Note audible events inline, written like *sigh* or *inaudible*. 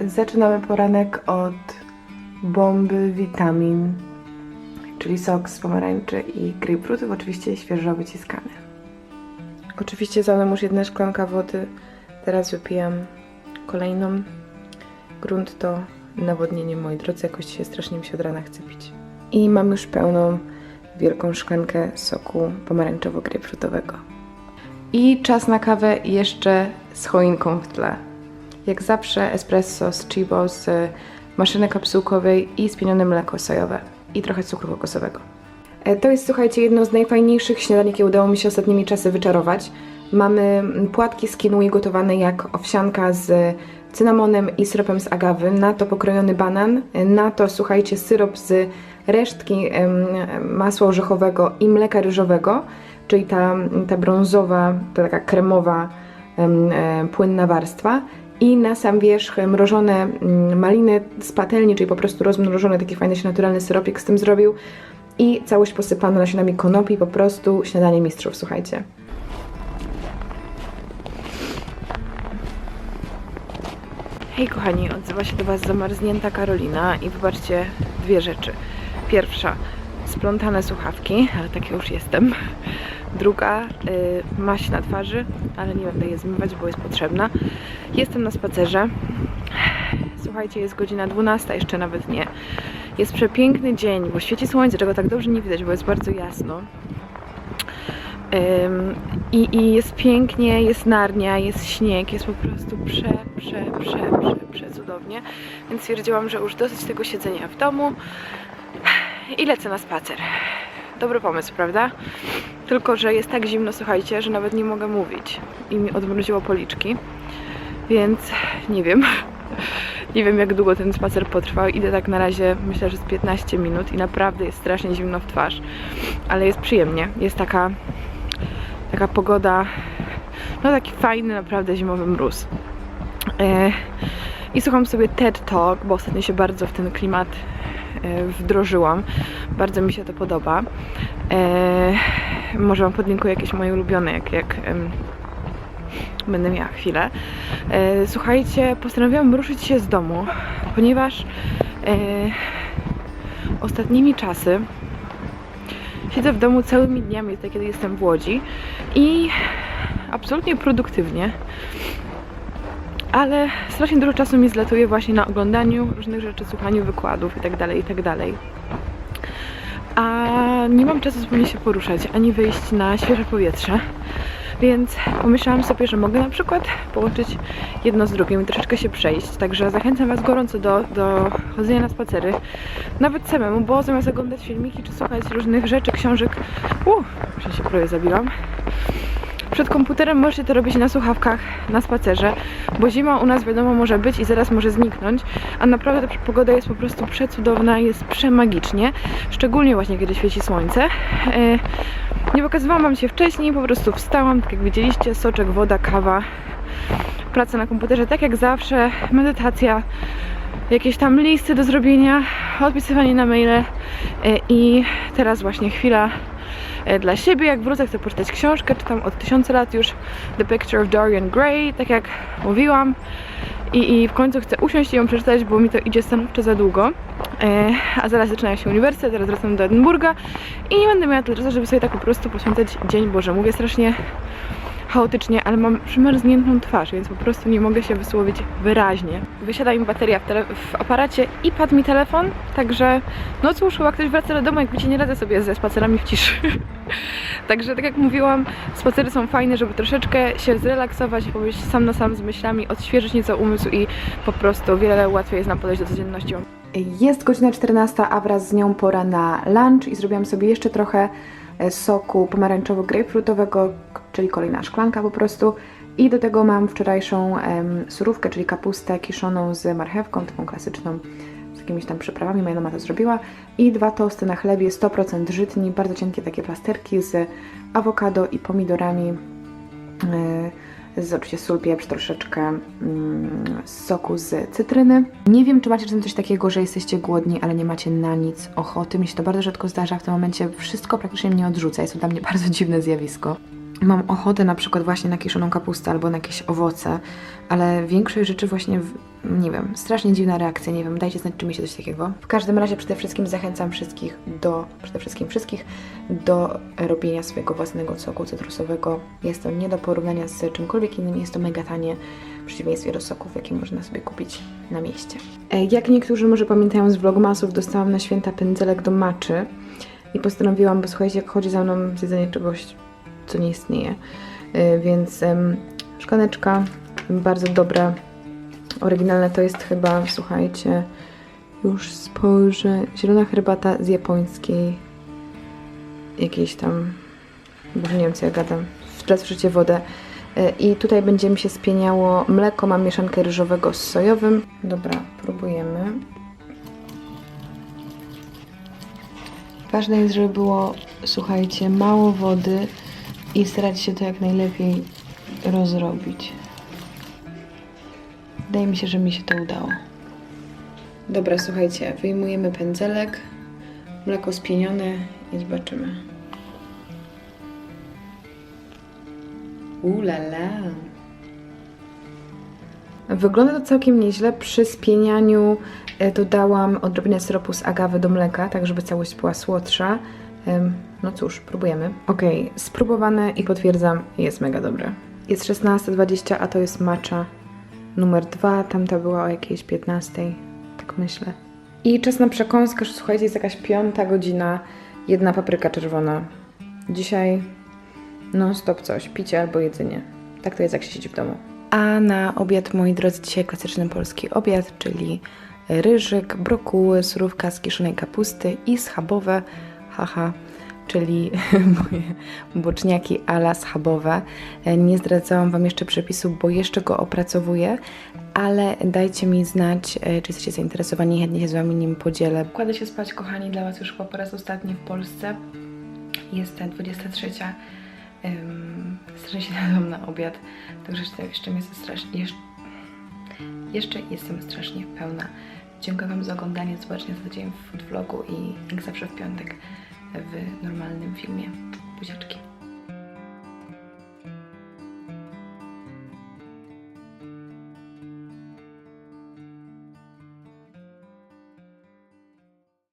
Zaczynamy poranek od bomby witamin, czyli sok z pomarańczy i grapefruitów, oczywiście świeżo wyciskany. Oczywiście zalewam już jedna szklanka wody, teraz wypijam kolejną. Grunt to nawodnienie, moi drodzy, jakoś dzisiaj strasznie mi się od rana chce pić. I mam już pełną, wielką szklankę soku pomarańczowo-grapefruitowego. I czas na kawę jeszcze z choinką w tle. Jak zawsze espresso z Chibo z maszyny kapsułkowej i spienione mleko sojowe i trochę cukru kokosowego. E, To jest, słuchajcie, jedno z najfajniejszych śniadań, jakie udało mi się ostatnimi czasy wyczarować. Mamy płatki z kinui gotowane jak owsianka z cynamonem i syropem z agawy, na to pokrojony banan, na to, słuchajcie, syrop z resztki masła orzechowego i mleka ryżowego, czyli ta, ta brązowa, ta taka kremowa, em, e, płynna warstwa i na sam wierzch mrożone mm, maliny z patelni, czyli po prostu rozmrożony taki fajny się naturalny syropik z tym zrobił i całość posypana nasionami konopi, po prostu śniadanie mistrzów, słuchajcie. Hej kochani, odzywa się do Was zamarznięta Karolina i wybaczcie dwie rzeczy. Pierwsza, splątane słuchawki, ale takie już jestem. Druga, y, maść na twarzy, ale nie będę je zmywać, bo jest potrzebna. Jestem na spacerze. Słuchajcie, jest godzina 12, jeszcze nawet nie. Jest przepiękny dzień, bo świeci słońce, czego tak dobrze nie widać, bo jest bardzo jasno. Ym, i, I jest pięknie, jest narnia, jest śnieg, jest po prostu prze, prze, prze, prze, prze cudownie. Więc stwierdziłam, że już dosyć tego siedzenia w domu i lecę na spacer. Dobry pomysł, prawda? Tylko, że jest tak zimno, słuchajcie, że nawet nie mogę mówić i mi odmroziło policzki. Więc nie wiem. Nie wiem, jak długo ten spacer potrwał. Idę tak na razie, myślę, że z 15 minut i naprawdę jest strasznie zimno w twarz. Ale jest przyjemnie. Jest taka, taka pogoda, no taki fajny, naprawdę zimowy mróz. E, I słucham sobie TED Talk, bo ostatnio się bardzo w ten klimat wdrożyłam. Bardzo mi się to podoba. E, może Wam podlinkuję jakieś moje ulubione, jak, jak będę miała chwilę. E, słuchajcie, postanowiłam ruszyć się z domu, ponieważ e, ostatnimi czasy siedzę w domu całymi dniami, tak kiedy jestem w Łodzi i absolutnie produktywnie, ale strasznie dużo czasu mi zlatuje właśnie na oglądaniu różnych rzeczy, słuchaniu wykładów itd., itd. A nie mam czasu zupełnie się poruszać, ani wyjść na świeże powietrze. Więc pomyślałam sobie, że mogę na przykład połączyć jedno z drugim i troszeczkę się przejść. Także zachęcam Was gorąco do, do chodzenia na spacery, nawet samemu, bo zamiast oglądać filmiki czy słuchać różnych rzeczy, książek, już się prawie zabiłam. Przed komputerem możecie to robić na słuchawkach, na spacerze, bo zima u nas wiadomo może być i zaraz może zniknąć, a naprawdę ta pogoda jest po prostu przecudowna, jest przemagicznie, szczególnie właśnie kiedy świeci słońce. E, Nie pokazywałam Wam się wcześniej, po prostu wstałam, tak jak widzieliście, soczek, woda, kawa, praca na komputerze, tak jak zawsze, medytacja, jakieś tam listy do zrobienia, odpisywanie na maile e, i teraz właśnie chwila dla siebie. Jak wrócę, chcę poczytać książkę, czytam od tysiąca lat już The Picture of Dorian Gray, tak jak mówiłam. I, I w końcu chcę usiąść i ją przeczytać, bo mi to idzie stanowczo za długo. E, a zaraz zaczyna się uniwersytet, teraz wracam do Edynburga i nie będę miała tyle czasu, żeby sobie tak po prostu poświęcać dzień Boże. Mówię strasznie chaotycznie, ale mam przymarzniętą twarz, więc po prostu nie mogę się wysłowić wyraźnie. Wysiada mi bateria w, w aparacie i padł mi telefon, także no cóż, chyba ktoś wraca do domu, jak wiecie, nie radzę sobie ze spacerami w ciszy. *laughs* także tak jak mówiłam, spacery są fajne, żeby troszeczkę się zrelaksować, pobyć sam na sam z myślami, odświeżyć nieco umysł i po prostu wiele łatwiej jest nam podejść do codzienności. Jest godzina 14, a wraz z nią pora na lunch i zrobiłam sobie jeszcze trochę soku pomarańczowo-grapefruitowego, k- czyli kolejna szklanka po prostu. I do tego mam wczorajszą em, surówkę, czyli kapustę kiszoną z marchewką, taką klasyczną, z jakimiś tam przyprawami. Moja mama to zrobiła. I dwa tosty na chlebie, 100% żytni, bardzo cienkie takie plasterki z awokado i pomidorami. e, z oczywiście sól, pieprz, troszeczkę mm, soku z cytryny. Nie wiem, czy macie czasem coś takiego, że jesteście głodni, ale nie macie na nic ochoty. Mi się to bardzo rzadko zdarza. W tym momencie wszystko praktycznie mnie odrzuca. Jest to dla mnie *laughs* bardzo dziwne zjawisko. Mam ochotę na przykład właśnie na kiszoną kapustę albo na jakieś owoce, ale większość rzeczy właśnie, w, nie wiem, strasznie dziwna reakcja, nie wiem, dajcie znać, czy mi się coś takiego. W każdym razie przede wszystkim zachęcam wszystkich do, przede wszystkim wszystkich do robienia swojego własnego soku cytrusowego. Jest to nie do porównania z czymkolwiek innym, jest to mega tanie w przeciwieństwie do soków, jakie można sobie kupić na mieście. E, Jak niektórzy może pamiętają z vlogmasów, dostałam na święta pędzelek do maczy i postanowiłam, bo słuchajcie, jak chodzi za mną zjedzenie czegoś, co nie istnieje. Y, Więc szklaneczka bardzo dobra, oryginalne to jest chyba, słuchajcie, już spojrzę, zielona herbata z japońskiej jakiejś tam, bo nie wiem co ja gadam, teraz wrzucie wodę. Y, I tutaj będzie mi się spieniało mleko, mam mieszankę ryżowego z sojowym. Dobra, próbujemy. Ważne jest, żeby było, słuchajcie, mało wody i starać się to jak najlepiej rozrobić. Wydaje mi się, że mi się to udało. Dobra, słuchajcie, wyjmujemy pędzelek, mleko spienione i zobaczymy. Ulala. Wygląda to całkiem nieźle. Przy spienianiu e, dodałam odrobinę syropu z agawy do mleka, tak żeby całość była słodsza. No cóż, próbujemy. Ok, spróbowane i potwierdzam, jest mega dobre. Jest 16.20, a to jest matcha numer 2. Tamta była o jakiejś 15, tak myślę. I czas na przekąskę, słuchajcie, jest jakaś piąta godzina, jedna papryka czerwona. Dzisiaj non stop coś, picie albo jedzenie. Tak to jest, jak się siedzi w domu. A na obiad, moi drodzy, dzisiaj klasyczny polski obiad, czyli ryżyk, brokuły, surówka z kiszonej kapusty i schabowe, haha, czyli *laughs* moje boczniaki ala schabowe. Nie zdradzałam Wam jeszcze przepisu, bo jeszcze go opracowuję, ale dajcie mi znać, e, czy jesteście zainteresowani, chętnie się z Wami nim podzielę. Kładę się spać, kochani, dla Was już chyba po raz ostatni w Polsce. Jest 23. Um, strasznie *laughs* się nadam na obiad, także jeszcze, jestem strasznie, jeszcze, jestem strasznie pełna. Dziękuję Wam za oglądanie, zobaczcie za tydzień w vlogu i jak zawsze w piątek w normalnym filmie. Buziaczki.